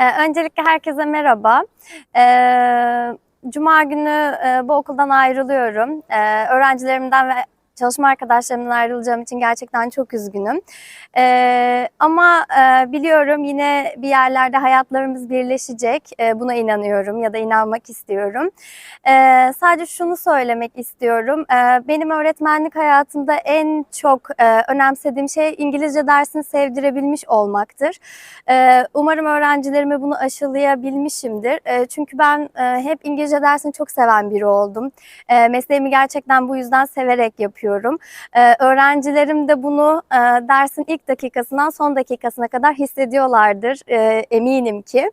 Ee, öncelikle herkese merhaba. Ee, Cuma günü e, bu okuldan ayrılıyorum. Ee, öğrencilerimden ve çalışma arkadaşlarımdan ayrılacağım için gerçekten çok üzgünüm. Ee, ama e, biliyorum yine bir yerlerde hayatlarımız birleşecek. Ee, buna inanıyorum ya da inanmak istiyorum. Ee, sadece şunu söylemek istiyorum. Ee, benim öğretmenlik hayatımda en çok e, önemsediğim şey İngilizce dersini sevdirebilmiş olmaktır. Ee, umarım öğrencilerime bunu aşılayabilmişimdir. Ee, çünkü ben e, hep İngilizce dersini çok seven biri oldum. Ee, mesleğimi gerçekten bu yüzden severek yapıyorum. Ee, öğrencilerim de bunu e, dersin ilk dakikasından son dakikasına kadar hissediyorlardır e, eminim ki.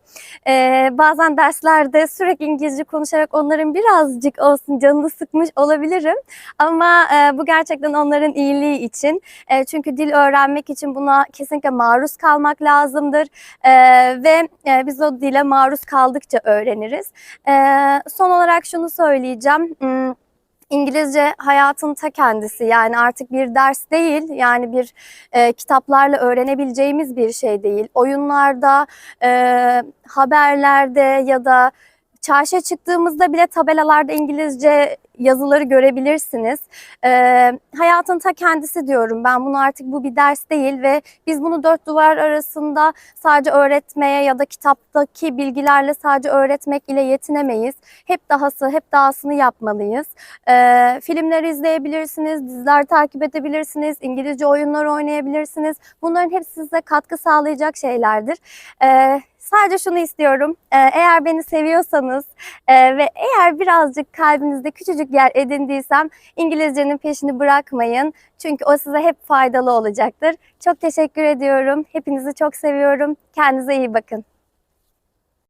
Ee, bazen derslerde sürekli İngilizce konuşarak onların birazcık olsun canını sıkmış olabilirim. Ama e, bu gerçekten onların iyiliği için. E, çünkü dil öğrenmek için buna kesinlikle maruz kalmak lazımdır. E, ve e, biz o dile maruz kaldıkça öğreniriz. E, son olarak şunu söyleyeceğim. Hmm, İngilizce hayatın ta kendisi yani artık bir ders değil yani bir e, kitaplarla öğrenebileceğimiz bir şey değil. Oyunlarda, e, haberlerde ya da çarşıya çıktığımızda bile tabelalarda İngilizce yazıları görebilirsiniz. Ee, hayatın ta kendisi diyorum ben bunu artık bu bir ders değil ve biz bunu dört duvar arasında sadece öğretmeye ya da kitaptaki bilgilerle sadece öğretmek ile yetinemeyiz. Hep dahası, hep dahasını yapmalıyız. Ee, filmleri izleyebilirsiniz, diziler takip edebilirsiniz, İngilizce oyunlar oynayabilirsiniz. Bunların hepsi size katkı sağlayacak şeylerdir. Ee, Sadece şunu istiyorum. Ee, Eğer beni seviyorsanız e, ve eğer birazcık kalbinizde küçücük yer edindiysem İngilizcenin peşini bırakmayın. Çünkü o size hep faydalı olacaktır. Çok teşekkür ediyorum. Hepinizi çok seviyorum. Kendinize iyi bakın.